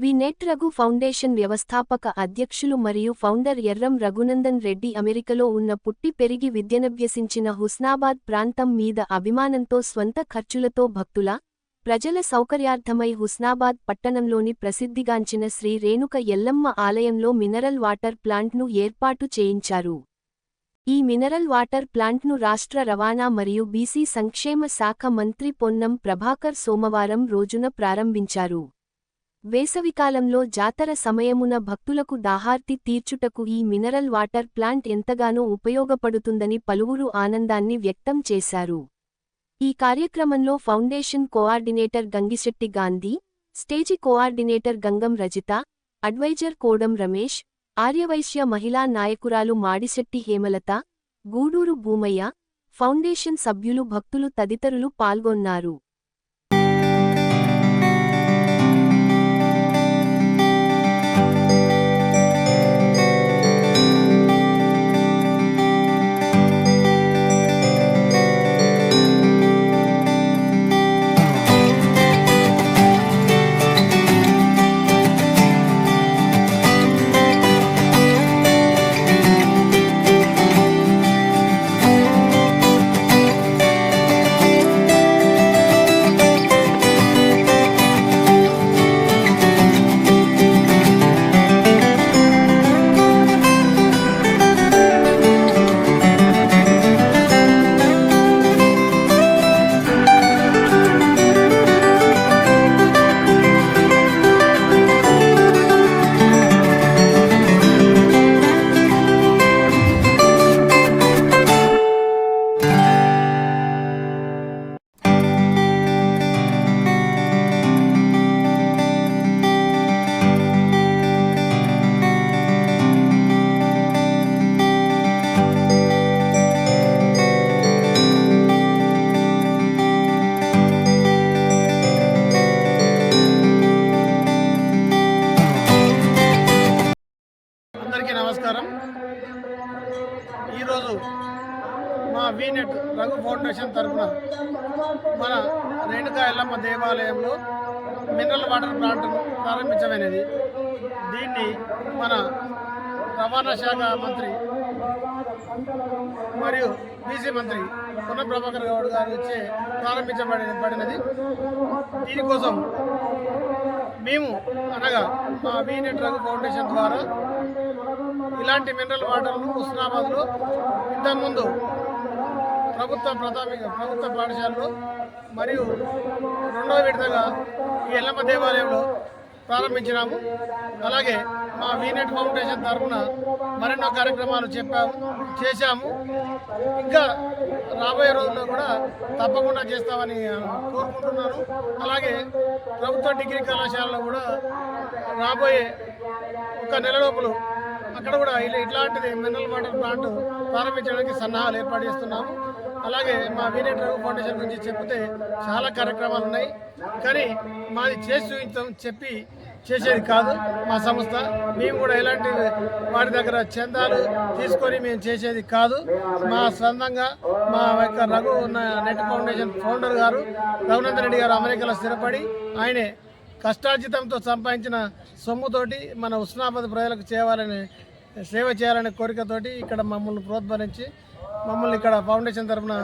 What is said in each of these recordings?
వి net Raghu foundation వ్యవస్థాపక అధ్యక్షులు మరియు ఫౌండర్ ఎర్రం రఘునందన్ రెడ్డి అమెరికలో ఉన్న పుట్టి పెరిగి విద్యనభ్యసించిన హుస్నాబాద్ ప్రాంతం మీద అభిమానంతో స్వంత ఖర్చులతో భక్తుల ప్రజల సౌకర్యార్థమై హుస్నాబాద్ పట్టణంలోని ప్రసిద్ధిగాంచిన శ్రీ రేణుక ఎల్లమ్మ ఆలయంలో మినరల్ వాటర్ ప్లాంట్ను ఏర్పాటు చేయించారు. ఈ మినరల్ వాటర్ ప్లాంట్ను రాష్ట్ర రవాణా మరియు బీసీ సంక్షేమ శాఖ మంత్రి పొన్నం ప్రభాకర్ సోమవారం రోజున ప్రారంభించారు. వేసవికాలంలో జాతర సమయమున భక్తులకు దాహార్తి తీర్చుటకు ఈ మినరల్ వాటర్ ప్లాంట్ ఎంతగానో ఉపయోగపడుతుందని పలువురు ఆనందాన్ని వ్యక్తం చేశారు. ఈ కార్యక్రమంలో foundation coordinator Gangishetti Gandhi stage coordinator Gangam Rajitha adviser Kodam Ramesh Aryavysya మహిళా నాయకురాలు మాడిశెట్టి హేమలత గూడూరు భూమయ్య ఫౌండేషన్ సభ్యులు భక్తులు తదితరులు పాల్గొన్నారు. రంగు రఘు ఫౌండేషన్ తరఫున మన రేణుకా ఎల్లమ్మ దేవాలయంలో మినరల్ వాటర్ ప్లాంట్ను ప్రారంభించమైనది దీన్ని మన రవాణా శాఖ మంత్రి మరియు బీసీ మంత్రి పొన్న ప్రభాకర్ గౌడ్ గారు ఇచ్చే ప్రారంభించబడి పడినది దీనికోసం మేము అనగా మా వీనెట్ రఘు ఫౌండేషన్ ద్వారా ఇలాంటి మినరల్ వాటర్ను హుస్నాబాద్లో ఇంతకుముందు ప్రభుత్వ ప్రాథమిక ప్రభుత్వ పాఠశాలలో మరియు రెండవ విడతగా ఈ ఎల్లమ్మ దేవాలయంలో ప్రారంభించినాము. అలాగే మా వీనెట్ ఫౌండేషన్ తరఫున మరెన్నో కార్యక్రమాలు చెప్పాము చేశాము. ఇంకా రాబోయే రోజుల్లో కూడా తప్పకుండా చేస్తామని కోరుకుంటున్నాను. అలాగే ప్రభుత్వ డిగ్రీ కళాశాలలో కూడా రాబోయే ఒక నెల లోపల అక్కడ కూడా ఇలా ఇట్లాంటిది మినరల్ వాటర్ ప్లాంట్ ప్రారంభించడానికి సన్నాహాలు ఏర్పాటు చేస్తున్నాము. అలాగే మా వీరేట్ రఘు ఫౌండేషన్ గురించి చెప్తే చాలా కార్యక్రమాలు ఉన్నాయి. కానీ మాది చేసి చూపించాం చెప్పి చేసేది కాదు. మా సంస్థ మేము కూడా ఎలాంటి వాటి దగ్గర చందాలు తీసుకొని మేము చేసేది కాదు. మా సొంతంగా మా యొక్క రఘు ఉన్న నెట్ ఫౌండేషన్ ఫౌండర్ గారు రఘునందన్ రెడ్డి గారు అమెరికాలో స్థిరపడి ఆయనే కష్టార్జితంతో సంపాదించిన సొమ్ముతోటి మన ఉస్నాబాద్ ప్రజలకు చేయాలని సేవ చేయాలనే కోరికతోటి ఇక్కడ మమ్మల్ని ప్రోత్సహించి మమ్మల్ని ఇక్కడ ఫౌండేషన్ తరఫున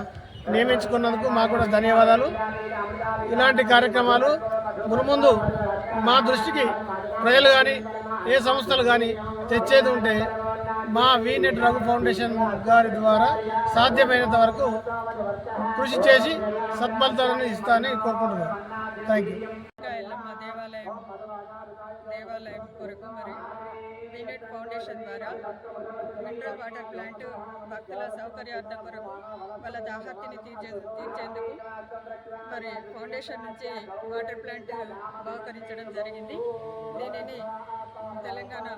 నియమించుకున్నందుకు మాకు కూడా ధన్యవాదాలు. ఇలాంటి కార్యక్రమాలు మునుముందు మా దృష్టికి ప్రజలు కానీ ఏ సంస్థలు కానీ తెచ్చేది ఉంటే మా వీనెట్ రఘు ఫౌండేషన్ గారి ద్వారా సాధ్యమైనంత వరకు కృషి చేసి సత్ఫలితాలను ఇస్తానని కోరుకుంటున్నాను. థ్యాంక్ యూ దేవాలయం దేవాలయం కొరకు మరి వీనెట్ ఫౌండేషన్ ద్వారా వాటర్ ప్లాంట్ భక్తుల సౌకర్యార్థం కొరకు వాళ్ళ దాహార్తిని తీర్చే తీర్చేందుకు మరి ఫౌండేషన్ నుంచి వాటర్ ప్లాంట్ బహుకరించడం జరిగింది. దీనిని తెలంగాణ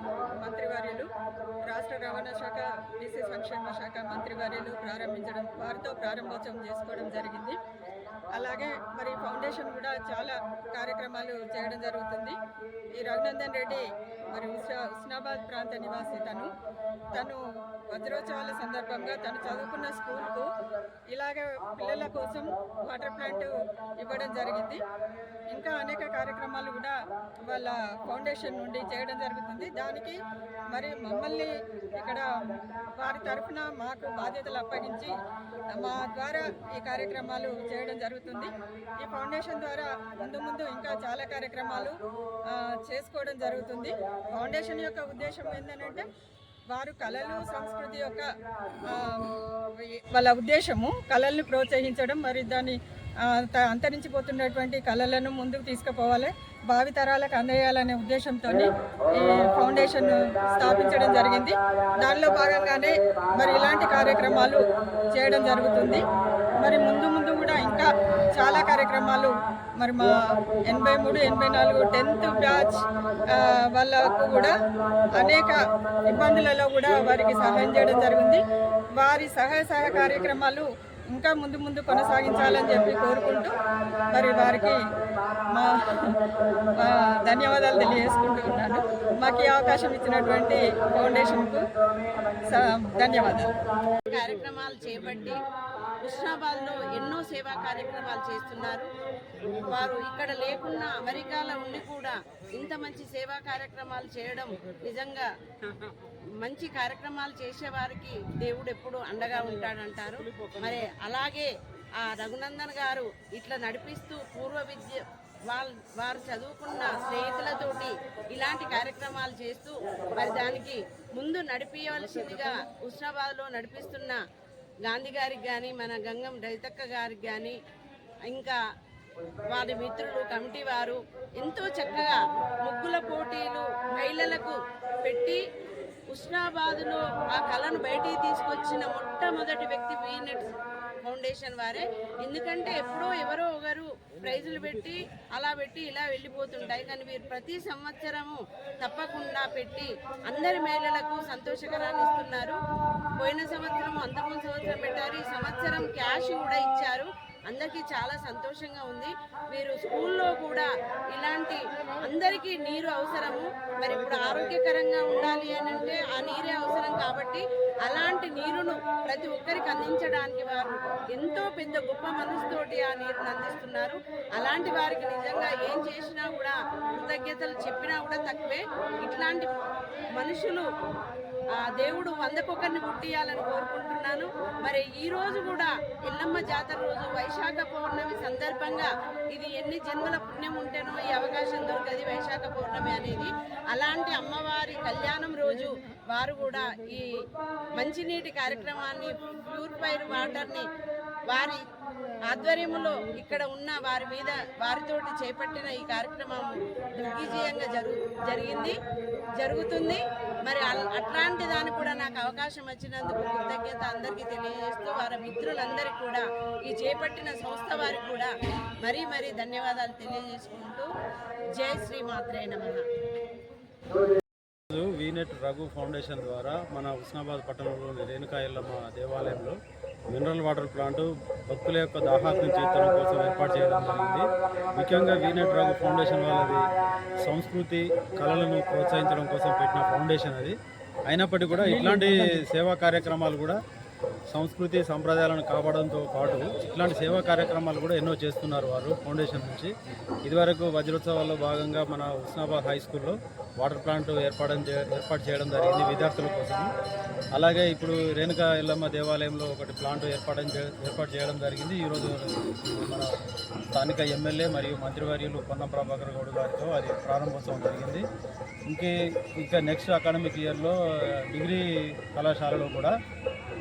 మంత్రివర్యులు రాష్ట్ర రవాణా శాఖ బీసీ సంక్షేమ శాఖ మంత్రివర్యులు ప్రారంభించడం వారితో ప్రారంభోత్సవం చేసుకోవడం జరిగింది. అలాగే మరి ఫౌండేషన్ కూడా చాలా కార్యక్రమాలు చేయడం జరుగుతుంది. ఈ రఘునందన్ రెడ్డి మరి హుస్నాబాద్ ఉస్నాబాద్ ప్రాంత నివాసి తను. తను వజ్రోత్సవాల సందర్భంగా తను చదువుకున్న స్కూల్కు ఇలాగే పిల్లల కోసం వాటర్ ప్లాంట్ ఇవ్వడం జరిగింది. ఇంకా అనేక కార్యక్రమాలు కూడా వాళ్ళ ఫౌండేషన్ నుండి చేయడం జరుగుతుంది. దానికి మరి మమ్మల్ని ఇక్కడ వారి తరఫున మాకు బాధ్యతలు అప్పగించి మా ద్వారా ఈ కార్యక్రమాలు చేయడం జరుగుతుంది. ఈ ఫౌండేషన్ ద్వారా ముందు ముందు ఇంకా చాలా కార్యక్రమాలు చేసుకోవడం జరుగుతుంది. ఫౌండేషన్ యొక్క ఉద్దేశం ఏంటంటే వారు కళలు సంస్కృతి యొక్క వాళ్ళ ఉద్దేశము కళల్ని ప్రోత్సహించడం మరి దాన్ని అంతరించిపోతున్నటువంటి కళలను ముందుకు తీసుకుపోవాలి భావితరాలకు అందేయాలనే ఉద్దేశంతో ఈ ఫౌండేషన్ స్థాపించడం జరిగింది. దానిలో భాగంగానే మరి ఇలాంటి కార్యక్రమాలు చేయడం జరుగుతుంది. మరి ముందు ఇంకా చాలా కార్యక్రమాలు. మరి మా ఎనభై మూడు ఎనభై నాలుగు టెన్త్ బ్యాచ్ వాళ్ళకు కూడా అనేక ఇబ్బందులలో కూడా వారికి సహాయం చేయడం జరిగింది. వారి సహాయ సహాయ కార్యక్రమాలు ఇంకా ముందు ముందు కొనసాగించాలని చెప్పి కోరుకుంటూ మరి వారికి మా ధన్యవాదాలు తెలియజేసుకుంటూ ఉన్నాను. మాకు ఈ అవకాశం ఇచ్చినటువంటి ఫౌండేషన్కు ధన్యవాదాలు. కార్యక్రమాలు చేపట్టి కృష్ణాబాద్లో ఎన్నో సేవా కార్యక్రమాలు చేస్తున్నారు. వారు ఇక్కడ లేకున్నా అమెరికాలో ఉండి కూడా ఇంత మంచి సేవా కార్యక్రమాలు చేయడం నిజంగా మంచి కార్యక్రమాలు చేసేవారికి దేవుడు ఎప్పుడు అండగా ఉంటాడంటారు. మరి అలాగే ఆ రఘునందన్ గారు ఇట్లా నడిపిస్తూ పూర్వ విద్య వాళ్ళ వారు చదువుకున్న స్నేహితులతోటి ఇలాంటి కార్యక్రమాలు చేస్తూ మరి దానికి ముందు నడిపించవలసిందిగా హుస్నాబాద్లో నడిపిస్తున్న గాంధీ గారికి కానీ మన గంగం రైతక్క గారికి కానీ ఇంకా వారి మిత్రులు కమిటీ వారు ఎంతో చక్కగా ముగ్గుల పోటీలు మహిళలకు పెట్టి కృష్ణాబాద్లో ఆ కళను బయటికి తీసుకొచ్చిన మొట్టమొదటి వ్యక్తి వీనెట్ ఫౌండేషన్ వారే. ఎందుకంటే ఎప్పుడో ఎవరో ఒకరు ప్రైజులు పెట్టి అలా పెట్టి ఇలా వెళ్ళిపోతుంటాయి. కానీ వీరు ప్రతి సంవత్సరము తప్పకుండా పెట్టి అందరి మహిళలకు సంతోషకరాన్ని ఇస్తున్నారు. పోయిన సంవత్సరం అంతకుముందు సంవత్సరం పెట్టారు. ఈ సంవత్సరం క్యాష్ కూడా ఇచ్చారు. అందరికీ చాలా సంతోషంగా ఉంది. మీరు స్కూల్లో కూడా ఇలాంటి అందరికీ నీరు అవసరము. మరి ఇప్పుడు ఆరోగ్యకరంగా ఉండాలి అని అంటే ఆ నీరే అవసరం కాబట్టి అలాంటి నీరును ప్రతి ఒక్కరికి అందించడానికి వారు ఎంతో పెద్ద గొప్ప మనసుతోటి ఆ నీరును అందిస్తున్నారు. అలాంటి వారికి నిజంగా ఏం చేసినా కూడా కృతజ్ఞతలు చెప్పినా కూడా తక్కువే. ఇట్లాంటి మనుషులు దేవుడు వందకొకరిని పుట్టియాలని కోరుకుంటున్నాను. మరి ఈ రోజు కూడా ఎల్లమ్మ జాతర రోజు వైశాఖ పౌర్ణమి సందర్భంగా ఇది ఎన్ని జన్మల పుణ్యం ఉంటేనో ఈ అవకాశం దొరకది. వైశాఖ పౌర్ణమి అనేది అలాంటి అమ్మవారి కళ్యాణం రోజు వారు కూడా ఈ మంచినీటి కార్యక్రమాన్ని ప్యూరిఫైర్ వాటర్ని వారి ఆధ్వర్యంలో ఇక్కడ ఉన్న వారి మీద వారితోటి చేపట్టిన ఈ కార్యక్రమం దిగ్విజయంగా జరుగు జరిగింది జరుగుతుంది. మరి అల్- అట్లాంటి దానికి కూడా నాకు అవకాశం వచ్చినందుకు కృతజ్ఞత అందరికీ తెలియజేస్తూ వారి మిత్రులందరికీ కూడా ఈ చేపట్టిన సంస్థ వారికి కూడా మరీ మరీ ధన్యవాదాలు తెలియజేసుకుంటూ జై శ్రీ మాత్రే నమః. ఈరోజు వీనెట్ రఘు ఫౌండేషన్ ద్వారా మన హుస్నాబాద్ పట్టణంలోని రేణుకాయలమ్మ దేవాలయంలో మినరల్ వాటర్ ప్లాంట్ భక్తుల యొక్క దాహాత్మ తీర్చడం కోసం ఏర్పాటు చేయడం జరిగింది. ముఖ్యంగా వీనెట్ రాగు ఫౌండేషన్ వాళ్ళది సంస్కృతి కళలను ప్రోత్సహించడం కోసం పెట్టిన ఫౌండేషన్ అది. అయినప్పటికీ కూడా ఇట్లాంటి సేవా కార్యక్రమాలు కూడా సంస్కృతి సంప్రదాయాలను కాపాడంతో పాటు ఇట్లాంటి సేవా కార్యక్రమాలు కూడా ఎన్నో చేస్తున్నారు వారు ఫౌండేషన్ నుంచి. ఇదివరకు వజ్రోత్సవాల్లో భాగంగా మన హుస్నాబాద్ హై స్కూల్లో వాటర్ ప్లాంట్ ఏర్పాటు ఏర్పాటు చేయడం జరిగింది విద్యార్థుల కోసం. అలాగే ఇప్పుడు రేణుకా ఎల్లమ్మ దేవాలయంలో ఒకటి ప్లాంట్ ఏర్పాటు ఏర్పాటు చేయడం జరిగింది. ఈరోజు మన స్థానిక ఎమ్మెల్యే మరియు మంత్రివర్యులు పొన్నం ప్రభాకర్ గౌడ్ గారితో అది ప్రారంభోత్సవం జరిగింది. ఇంకే ఇంకా నెక్స్ట్ అకాడమిక్ ఇయర్లో డిగ్రీ కళాశాలలో కూడా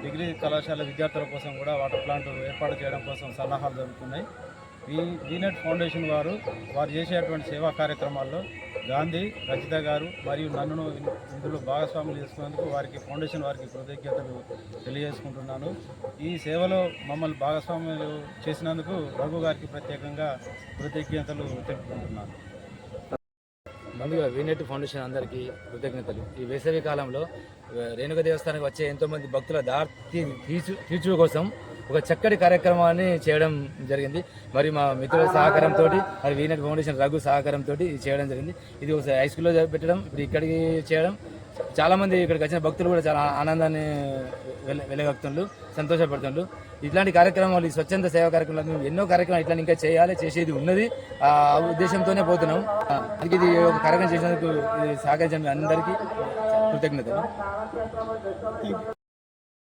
డిగ్రీ కళాశాల విద్యార్థుల కోసం కూడా వాటర్ ప్లాంట్ ఏర్పాటు చేయడం కోసం సలహాలు జరుగుతున్నాయి. ఈ వీనెట్ ఫౌండేషన్ వారు వారు చేసేటువంటి సేవా కార్యక్రమాల్లో గాంధీ రజిత గారు మరియు నన్నును ఇందులో భాగస్వాములు చేసుకున్నందుకు వారికి ఫౌండేషన్ వారికి కృతజ్ఞతలు తెలియజేసుకుంటున్నాను. ఈ సేవలో మమ్మల్ని భాగస్వాములు చేసినందుకు రఘు గారికి ప్రత్యేకంగా కృతజ్ఞతలు తెలుపుకుంటున్నాను. ముందుగా వీనెట్ ఫౌండేషన్ అందరికీ కృతజ్ఞతలు. ఈ వేసవి కాలంలో రేణుక దేవస్థానానికి వచ్చే ఎంతోమంది భక్తుల దారి తీర్చు తీర్చుడు కోసం ఒక చక్కటి కార్యక్రమాన్ని చేయడం జరిగింది. మరి మా మిత్రుల సహకారంతో మరి వీనెట్ ఫౌండేషన్ రఘు సహకారంతో ఇది చేయడం జరిగింది. ఇది ఒక హై స్కూల్లో పెట్టడం ఇప్పుడు ఇక్కడికి చేయడం చాలా మంది ఇక్కడికి వచ్చిన భక్తులు కూడా చాలా ఆనందాన్ని వెల- సంతోషపడుతుండ్రు. ఇట్లాంటి కార్యక్రమాలు ఈ స్వచ్ఛంద సేవా కార్యక్రమాలు మేము ఎన్నో కార్యక్రమాలు ఇట్లా ఇంకా చేయాలి చేసేది ఉన్నది. ఆ ఉద్దేశంతోనే పోతున్నాం. అందుకే ఇది ఒక కార్యక్రమం చేసినందుకు ఇది సహకరించిన అందరికీ కృతజ్ఞతలు.